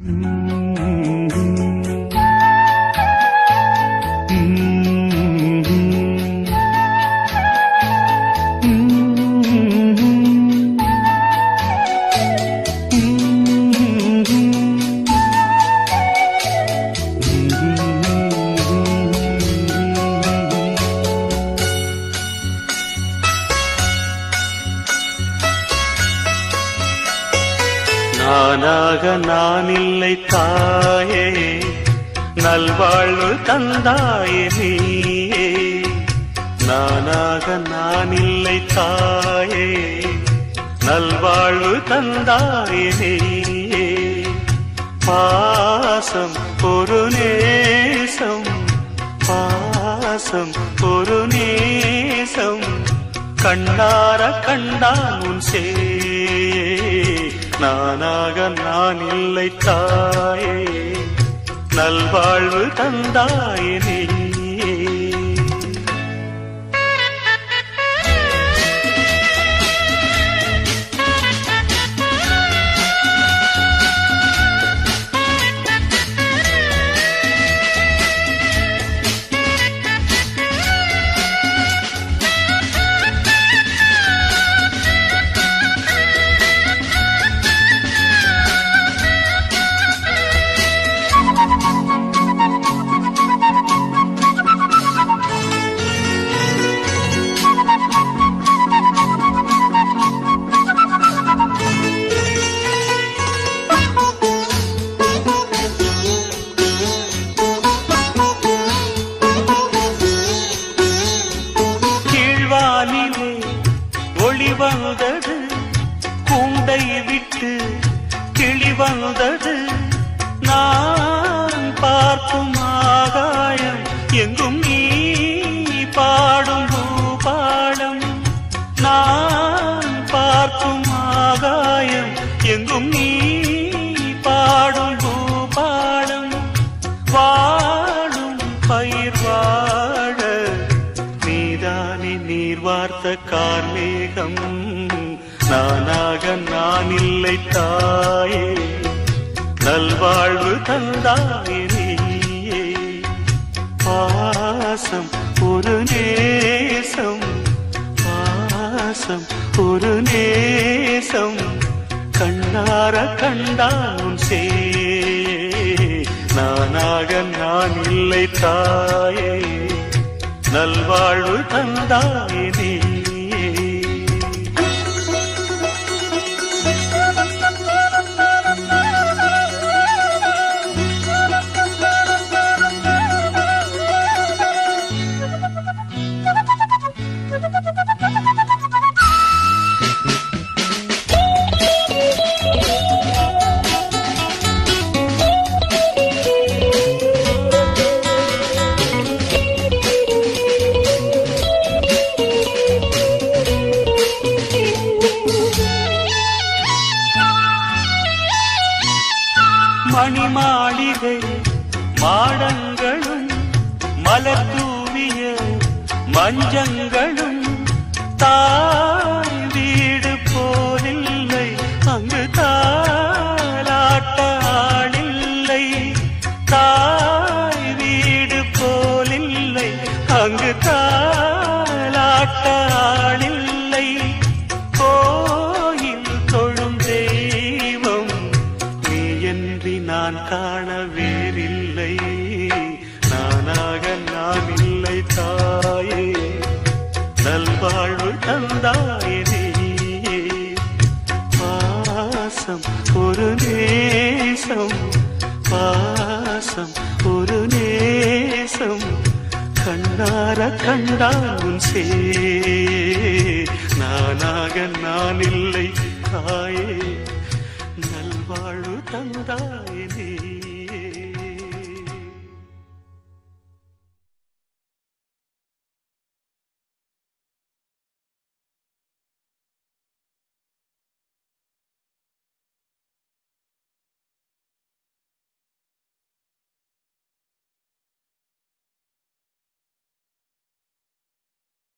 Mm-hmm. நானாக நான் இல்லை தாயே. நல்வாழ்வு தந்தாயே நீயே. நானாக நான் இல்லை தாயே. நல்வாழ்வு தந்தாயே நீயே. பாசம் ஒரு நேசம். பாசம் ஒரு நேசம். கண்ணார கண்டான் உன் சே நானாக நான் இல்லை தாயே. நல்வாழ்வு தந்தாயே நீயே வந்தது. நான் பார்க்கும் ஆகாயம் எங்கும் நீ பாடும் பூபாடம். நான் பார்க்கும் ஆகாயம் எங்கும் நீ பாடும் பூபாடம். வாடும் பயிர் வாழ நீதானி நீர் வார்த்த கார்மேகம். இல்லை தாயே நல்வாழ்வு தந்தாயே நீயே. பாசம் ஒரு நேசம் பாசம் ஒரு நேசம் கண்ணார கண்டான் சே நானாக நான் இல்லை தாயே நல்வாழ்வு தந்தாயே நீயே மணிமாளிகை மாடங்களும் மலர் தூவிய மஞ்சங்களும் தாய் வீடு போலில்லை அங்கு தாலாட்ட ஆளில்லை தாய் வீடு போலில்லை அங்கு தா கண்ணார கண்டான் சே நானாக நான் இல்லை தாயே. நல்வாழ்வு தந்தாயே நீ.